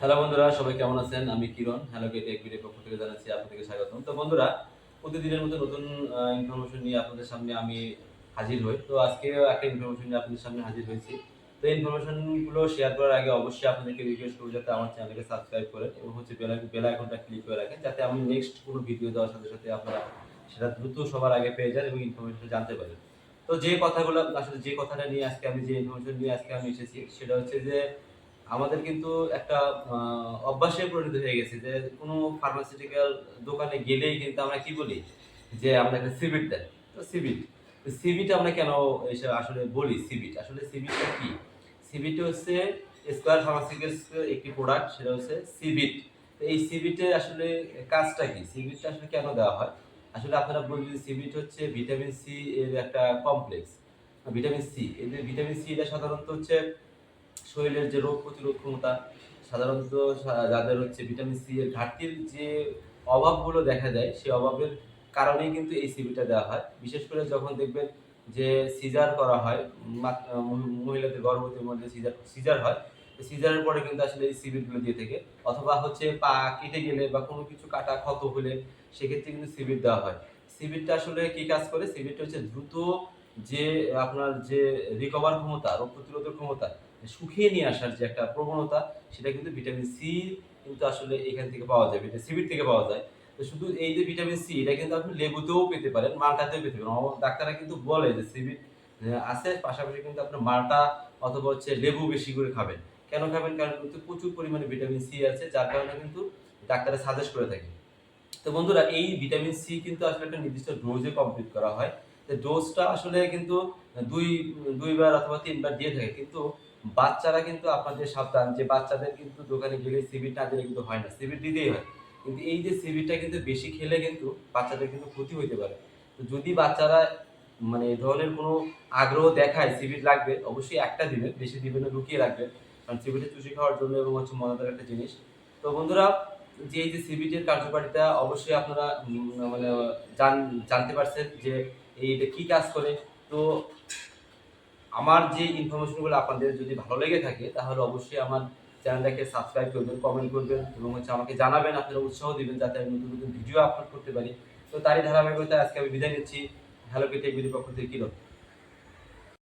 Hello বন্ধুরা, সবাই কেমন আছেন? আমি Kiran hello K tech video পক্ষ থেকে জানাচ্ছি আপনাদেরকে স্বাগতম। তো বন্ধুরা, প্রতিদিনের মতো নতুন ইনফরমেশন নিয়ে আপনাদের সামনে আমি হাজির হই। তো আজকে একটা ইনফরমেশন নিয়ে আপনাদের সামনে হাজির হয়েছি। তো ইনফরমেশনগুলো শেয়ার করার আগে অবশ্যই আপনাদেরকে রিকোয়েস্ট করব যাতে আমার চ্যানেলকে সাবস্ক্রাইব করেন এবং হচ্ছে বেলা বেলা আইকনটা ক্লিক করে রাখেন, যাতে আমি নেক্সট কোনো ভিডিও দেওয়ার সাথে সাথে আপনারা সেটা দ্রুত সবার আগে পেয়ে যান এবং ইনফরমেশন জানতে পারেন। তো যে কথাগুলো, আসলে যে কথাটা নিয়ে আজকে আমি, যে ইনফরমেশন নিয়ে আজকে আমি এসেছি, সেটা হচ্ছে যে আমাদের কিন্তু একটা অভ্যাসে পরিণত হয়ে গেছে যে কোনো ফার্মাসিউটিক্যাল দোকানে গেলেই কিন্তু আমরা কি বলি? যে আমরা একটা সিবিট দেয় তো সিবিট সিবিট আমরা কেন এসে আসলে বলি সিবিট আসলে সিবিটটা কি? সিবিট হচ্ছে স্কোয়ার ফার্মাসিউটিক্যালস একটি প্রোডাক্ট সেটা হচ্ছে সিবিট তো এই সিবিটের আসলে কাজটা কি? সিবিটটা আসলে কেন দেওয়া হয়? আসলে আপনারা বলবেন সিবিট হচ্ছে ভিটামিন সি এর একটা কমপ্লেক্স ভিটামিন সি যে ভিটামিন সি এটা সাধারণত হচ্ছে শরীরের যে রোগ প্রতিরোধ ক্ষমতা, সাধারণত যাদের হচ্ছে ভিটামিন সি এর ঘাটতির যে অভাবগুলো দেখা যায়, সেই অভাবের কারণেই কিন্তু এই সিবিটা দেওয়া হয়। বিশেষ করে যখন দেখবেন যে সিজার করা হয় মহিলাদের গর্ভবতীর মধ্যে সিজার সিজার হয় সিজারের পরে কিন্তু আসলে এই সিবিটগুলো দিয়ে থাকে। অথবা হচ্ছে পা কেটে গেলে বা কোনো কিছু কাটা ক্ষত হলে সেক্ষেত্রে কিন্তু সিবিট দেওয়া হয়। সিবিটটা আসলে কি কাজ করে? সিবিটটা হচ্ছে দ্রুত যে আপনার যে রিকভার ক্ষমতা, রোগ প্রতিরোধের ক্ষমতা শুকিয়ে নিয়ে আসার যে একটা প্রবণতা, সেটা কিন্তু ভিটামিন সি কিন্তু আসলে এখান থেকে পাওয়া যায় ভিটামিন সিবির থেকে পাওয়া যায়। তো শুধু এই যে ভিটামিন সি এটা কিন্তু আপনি লেবুতেও পেতে পারেন, মালটাতেও পেতে পারেন। ডাক্তাররা কিন্তু বলে যে সিবির আছে, পাশাপাশি কিন্তু আপনার মালটা অথবা হচ্ছে লেবু বেশি করে খাবেন। কেন খাবেন? কারণ কিন্তু প্রচুর পরিমাণে ভিটামিন সি আছে, যার কারণে কিন্তু ডাক্তাররা সাজেস্ট করে থাকে। তো বন্ধুরা, এই ভিটামিন সি কিন্তু আসলে একটা নির্দিষ্ট ডোজে কমপ্লিট করা হয়। তো ডোজটা আসলে কিন্তু দুই দুইবার অথবা তিনবার দিয়ে থাকে। কিন্তু বাচ্চারা কিন্তু আপনাদের সাবধান যে বাচ্চাদের কিন্তু দোকানে গেলে সিবিট না দিলে কিন্তু হয় না। সিবিট দিতেই হয়। কিন্তু এই যে সিবিটটা কিন্তু বেশি খেলে কিন্তু বাচ্চাদের কিন্তু ক্ষতি হতে পারে। তো যদি বাচ্চারা মানে এই ধরনের কোনো আগ্রহ দেখায় সিবিট লাগবে, অবশ্যই একটা দিবেন, বেশি দিবেন না, লুকিয়ে রাখবেন। কারণ সিবিটে চুষি খাওয়ার জন্য এবং হচ্ছে মজাদার একটা জিনিস। তো বন্ধুরা, যে এই যে সিবিটের কার্যকারিতা অবশ্যই আপনারা মানে জান, জানতে পারছেন যে এইটা কি কাজ করে। তো আমার যে ইনফরমেশনগুলো আপনাদের যদি ভালো লেগে থাকে, তাহলে অবশ্যই আমার চ্যানেলটাকে সাবস্ক্রাইব করবেন কমেন্ট করবেন এবং হচ্ছে আমাকে জানাবেন, আপনারা উৎসাহ দেবেন যাতে আমি নতুন নতুন ভিডিও আপলোড করতে পারি। তো তারই ধারাবাহিকতা আজকে আমি বিদায় নিচ্ছি। হ্যালো পেটে পক্ষ থেকে কীরকম